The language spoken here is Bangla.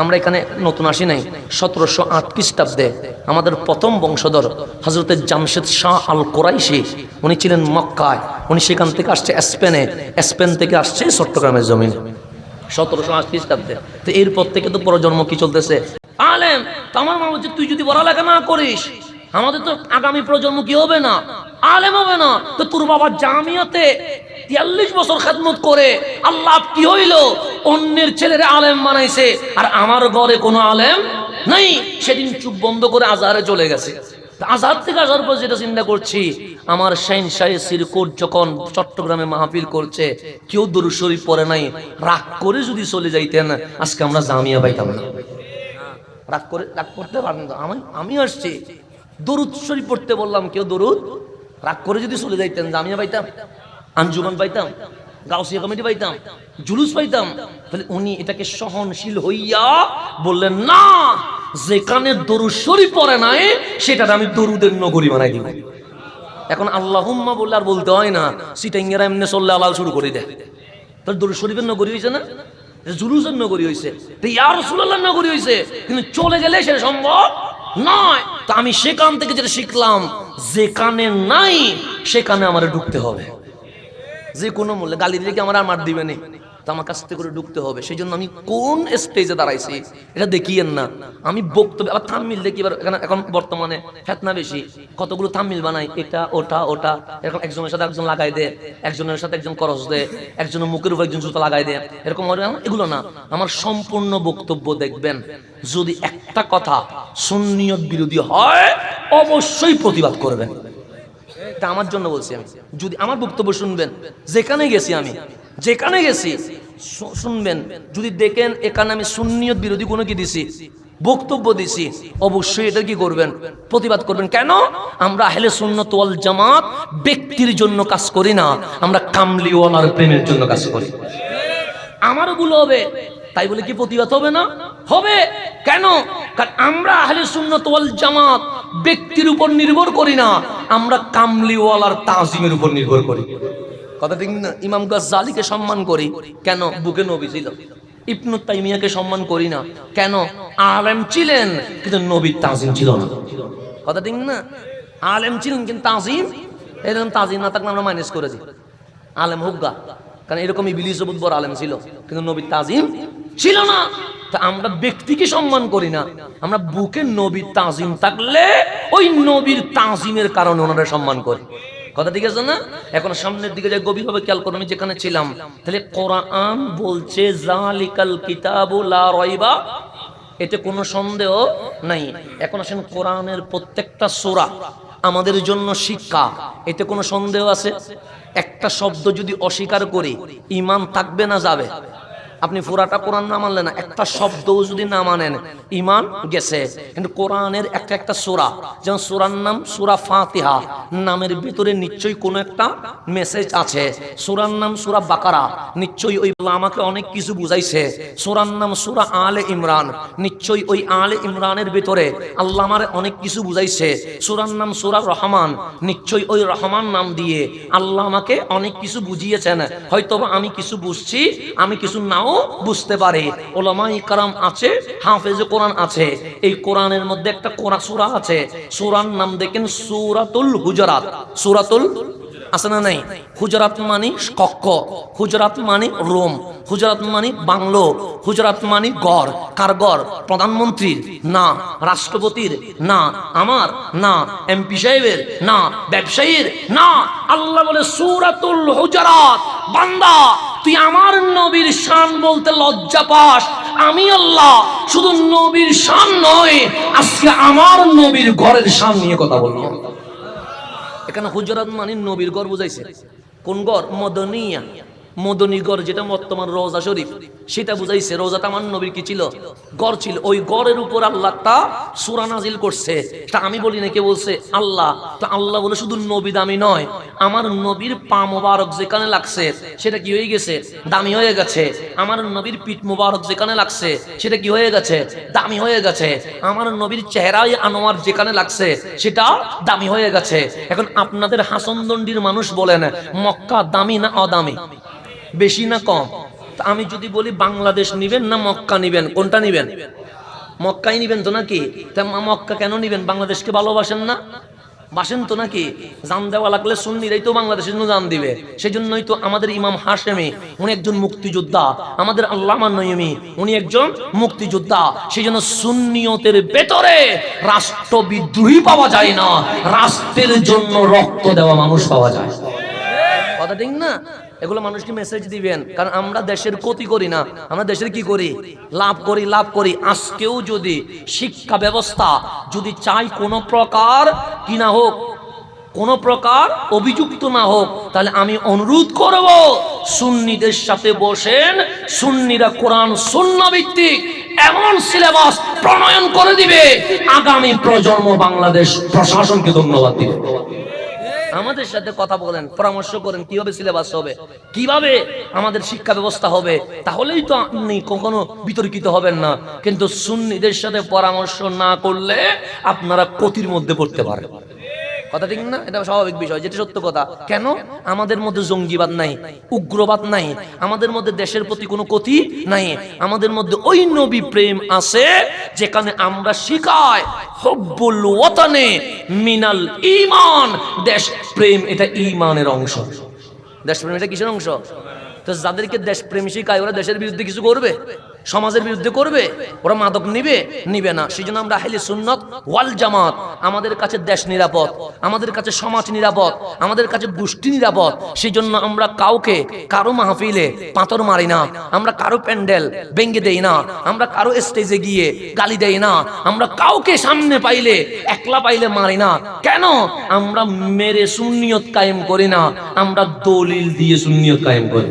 আমরা এখানে নতুন আসি নাই। সতেরোশো আট খ্রিস্টাব্দে আমাদের প্রথম বংশধর হজরতের জামশেদ শাহ আল কোরাইশি উনি ছিলেন মক্কায়। উনি সেখান থেকে আসছে স্পেনে। স্পেন থেকে আসছে চট্টগ্রামের জমিনে। সতেরোশো আট খ্রিস্টাব্দে। তো এরপর থেকে তো প্রজন্ম কি চলতেছে? আলেম, তো আমার মা বলছে তুই যদি পড়ালেখা না করিস, আমাদের তো আগামী প্রজন্ম কি হবে না? আলেম হবে না। তো তোর বাবা জামিয়াতে তিয়াল্লিশ বছর খেদমত করে, আল্লাহ কি হইল? অন্যের ছেলেরা আলেম বানাইছে, আর আমার ঘরে কোনো আলেম নাই। সেদিন চুপ বন্ধ করে আজহারে চলে গেছে। তা আজহার থেকে আসার পর যেটা চিন্তা করছি, আমার শাইন শাহে সিরকোট যখন চট্টগ্রামে মাহফিল করছে, কেউ দরুদ শরীফ পড়ে নাই। রাগ করে যদি চলে যাইতেন, আজকে আমরা জামিয়া পাইতাম না। রাগ করে, রাগ করতে পারেন না আমি আমি আসছি। দরুদ শরীফ পড়তে বললাম, কেউ দরুদ? রাগ করে যদি চলে যাইতেন, জামিয়া পাইতাম? আঞ্জুমান পাইতাম? গাউসিয়া কমিটি পাইতাম, জুলুস পাইতাম। তাহলে উনি এটাকে সহনশীল হইয়া বললেন, না, যেখানে দরুদ শরীফ পড়ে নাই, সেটাতে আমি দরুদের নগরী বানাই দিব। এখন আল্লাহুম্মা বললে আর বলতে হয় না, সিটাঙ্গেরা এমনি চললে আলাল শুরু করে দেয়। তোর দরুদ শরীফের নগরী হয়েছে না? জুলুসের নগরী হয়েছে ইয়ার রসুল্লাহ নগরী হয়েছে কিন্তু চলে গেলে সেটা সম্ভব নয়। তো আমি সেখান থেকে যেটা শিখলাম, যেখানে নাই, সেখানে আমার ঢুকতে হবে। যে কোনো মূল্যে গালি দিলে কি আমার আর মার দিবে নি? তো আমার কাছ থেকে করে ঢুকতে হবে। সেই জন্য আমি কোন স্টেজে দাঁড়াইছি, এটা দেখিয়েন না। আমি বক্তব্য, আবার থামমিল দেখি, এবার এখানে বর্তমানে ফেতনা বেশি। কতগুলো থামমিল বানাই? এটা, ওটা ওটা। এরকম একজনের সাথে একজন লাগাই দে, একজনের সাথে একজন করস দে, একজনের মুখের উপর একজন জুতো লাগাই দে। এরকম এগুলো না। আমার সম্পূর্ণ বক্তব্য দেখবেন। যদি একটা কথা সুন্নিয়ত বিরোধী হয়, অবশ্যই প্রতিবাদ করবেন। এটা আমার জন্য বলছি আমি। যদি আমার বক্তব্য শুনবেন, যেখানে গেছি আমি, যেখানে গেছি শুনবেন। যদি দেখেন এখানে আমি সুন্নিয়ত বিরোধী কোনো কি দিছি, বক্তব্য দিছি, অবশ্যই এটা কি করবেন? প্রতিবাদ করবেন। কেন? আমরা আহলে সুন্নত ওয়াল জামাত ব্যক্তির জন্য কাজ করি না, আমরা কামলিওয়ালার প্রেমের জন্য কাজ করি। আমারও ভুল হবে, তাই বলে কি প্রতিবাদ হবে না? হবে। কেন? কারণ আমরা আহলে সুন্নত ওয়াল জামাত ব্যক্তির উপর নির্ভর করি না আমরা কামলিওয়ালার তাজিমের উপর নির্ভর করি। কথা ঠিক না? ইমাম গাজ্জালিকে সম্মান করি। কেন? বুকে নবী ছিল। ইবনু তাইমিয়াকে সম্মান করি না। কেন? আলেম ছিলেন, কিন্তু নবীর তাজিম ছিল না। কথা ঠিক না? আলেম ছিলেন, কিন্তু তাজিম? এরকম তাজিম না থাকলে আমরা মাইনাস করে দিই। আলেম হোক গা। কারণ এরকম ইবিলিস বহুত বড় আলেম ছিল, কিন্তু নবীর তাজিম ছিল না। তা আমরা ব্যক্তিকে সম্মান করি না। আমরা বুকে নবীর তাজিম থাকলে ওই নবীর তাজিমের কারণে ওনারা সম্মান করি। কথা ঠিক আছে না? এখন সামনের দিকে যে গভীরভাবে খেয়াল করো আমি যেখানে ছিলাম, তাহলে কোরআন বলছে, জালিকাল কিতাবু লা রাইবা এতে কোনো সন্দেহ নাই। এখন আসেন কোরআনের প্রত্যেকটা সূরা আমাদের জন্য শিক্ষা। এতে কোনো সন্দেহ আছে? একটা শব্দ যদি অস্বীকার করি ইমান থাকবে না যাবে? আপনি পুরাটা কোরআন না মানলেন একটা শব্দও যদি না মানেন ইমান গেছে। কিন্তু কোরআনের একটা একটা সুরা, যেমন সুরার নাম সুরা ফাতিহা, নামের ভিতরে নিশ্চয়ই কোনো একটা মেসেজ আছে। সুরার নাম সুরা বাকারা, নিশ্চয়ই ওই আমাকে অনেক কিছু বুঝাইছে। সুরার নাম সুরা আলে ইমরান, নিশ্চয়ই ওই আলে ইমরানের ভিতরে আল্লাহ আমার অনেক কিছু বুঝাইছে। সুরার নাম সুরা রহমান, নিশ্চয়ই ওই রহমান নাম দিয়ে আল্লাহ আমাকে অনেক কিছু বুঝিয়েছেন। হয়তো আমি কিছু বুঝছি, আমি কিছু নাও বুঝতে পারি। ওলামাই কারাম আছে, হাফেজ কোরআন আছে। এই কোরআনের মধ্যে একটা কোরআন সূরা আছে। সূরার নাম দেখেন সূরাতুল হুজরাত। সূরাতুল আছে না নাই? হুজরাত মানে কক্ষ। হুজরাত মানে রোম। হুজরাত মানে বাংলো। হুজরাত মানে গড় কার গড় প্রধানমন্ত্রীর। না, রাষ্ট্রপতির। না, আমার। না, এমপি সাহেবের। না, ব্যবসায়ীর। না, আল্লাহ বলে সুরাতুল হুজরাত। বান্দা, তুই আমার নবীর শান বলতে লজ্জা পাস। আমি আল্লাহ, শুধু নবীর শান নয়, আজকে আমার নবীর ঘরের শান নিয়ে কথা বললাম। এখানে হুজরাত মানে নবীর ঘর বুঝাইছে। কোন ঘর? মদনিয়া। মদনী গড় যেটা বর্তমান রোজা শরীফ, সেটা বুঝাইছে। রোজাটা আমার নবীর কি ছিল? গড় ছিল। ওই গড়ের উপর আল্লাহটা সুরা নাজিল করছে। তা আমি বলি না, কে বলছে? আল্লাহ। তা আল্লাহ বলে শুধু নবী দামি নয় আমার নবীর পা মোবারক যেখানে লাগছে, সেটা কি হয়ে গেছে? দামি হয়ে গেছে। আমার নবীর পিঠ মোবারক যেখানে লাগছে, সেটা কি হয়ে গেছে? দামি হয়ে গেছে। আমার নবীর চেহারায় আনোয়ার যেখানে লাগছে, সেটা দামি হয়ে গেছে। এখন আপনাদের হাসনদণ্ডির মানুষ বলেন, মক্কা দামি না অদামি? বেশি না কম? আমি যদি বলি বাংলাদেশ নিবেন না মক্কা নিবেন, কোনটা নিবেন? মক্কাই নিবেন তো নাকি? তা মক্কা কেন নিবেন? বাংলাদেশকে ভালোবাসেন না? বাসেন তো নাকি? জান দেওয়া লাগলে সুন্নিরাই তো বাংলাদেশের জন্য জান দিবে। সেই জন্যই তো আমাদের ইমাম হাসেমি উনি একজন মুক্তিযোদ্ধা। আমাদের আল্লামা নয়মি উনি একজন মুক্তিযোদ্ধা। সেই জন্য সুন্নিয়তের ভেতরে রাষ্ট্র বিদ্রোহী পাওয়া যায় না। রাষ্ট্রের জন্য রক্ত দেওয়া মানুষ পাওয়া যায়। কথা ঠিক না? এগুলো মানুষকে মেসেজ দিবেন। কারণ আমরা দেশের ক্ষতি করি না। আমরা দেশের কি করি? লাভ করি লাভ করি। আজকেও যদি শিক্ষা ব্যবস্থা যদি চাই কোনো প্রকার, কি না হোক, কোনো প্রকার অভিযুক্ত না হোক, তাহলে আমি অনুরোধ করব, সুন্নিদের সাথে বসেন, সুন্নিরা কোরআন, সুন্না ভিত্তিক এমন সিলেবাস প্রণয়ন করে দিবে। আগামী প্রজন্ম বাংলাদেশ প্রশাসনকে ধন্যবাদ দিবে। আমাদের সাথে কথা বলেন, পরামর্শ করেন, কীভাবে সিলেবাস হবে, কীভাবে আমাদের শিক্ষা ব্যবস্থা হবে, তাহলেই তো আপনি কখনো বিতর্কিত হবেন না। কিন্তু সুন্নিদের সাথে পরামর্শ না করলে আপনারা ক্ষতির মধ্যে পড়তে পারেন। কথা ঠিক না? এটা স্বাভাবিক বিষয়, যেটা সত্য কথা। কেন? আমাদের মধ্যে জঙ্গিবাদ নাই, উগ্রবাদ নাই, আমাদের মধ্যে দেশের প্রতি কোনো ক্ষতি নাই, আমাদের মধ্যে ওই নবী প্রেম আছে যেখানে আমরা শিখাই, হব্বুল ওয়াতানে মিনাল ঈমান। দেশ প্রেম এটা ঈমানের অংশ। দেশ প্রেম এটা কিসের অংশ? তো যাদেরকে দেশ প্রেম শিখায়, ওরা দেশের বিরুদ্ধে কিছু করবে? সমাজের বিরুদ্ধে করবে, ওরা মাদক নিবে নিবে না। সেই জন্য আমরা হেলি সুন্নত ওয়াল জামাত, আমাদের কাছে দেশ নিরাপদ, আমাদের কাছে সমাজ নিরাপদ, আমাদের কাছে গোষ্ঠী নিরাপদ। সেই জন্য আমরা কাউকে, কারও মাহফিলে পাথর মারি না। আমরা কারও প্যান্ডেল ভেঙ্গে দেই না। আমরা কারও স্টেজে গিয়ে গালি দেই না। আমরা কাউকে সামনে পাইলে, একলা পাইলে মারি না। কেন? আমরা মেরে সুন্নিয়ত কায়েম করি না। আমরা দলিল দিয়ে সুন্নিয়ত কায়েম করি।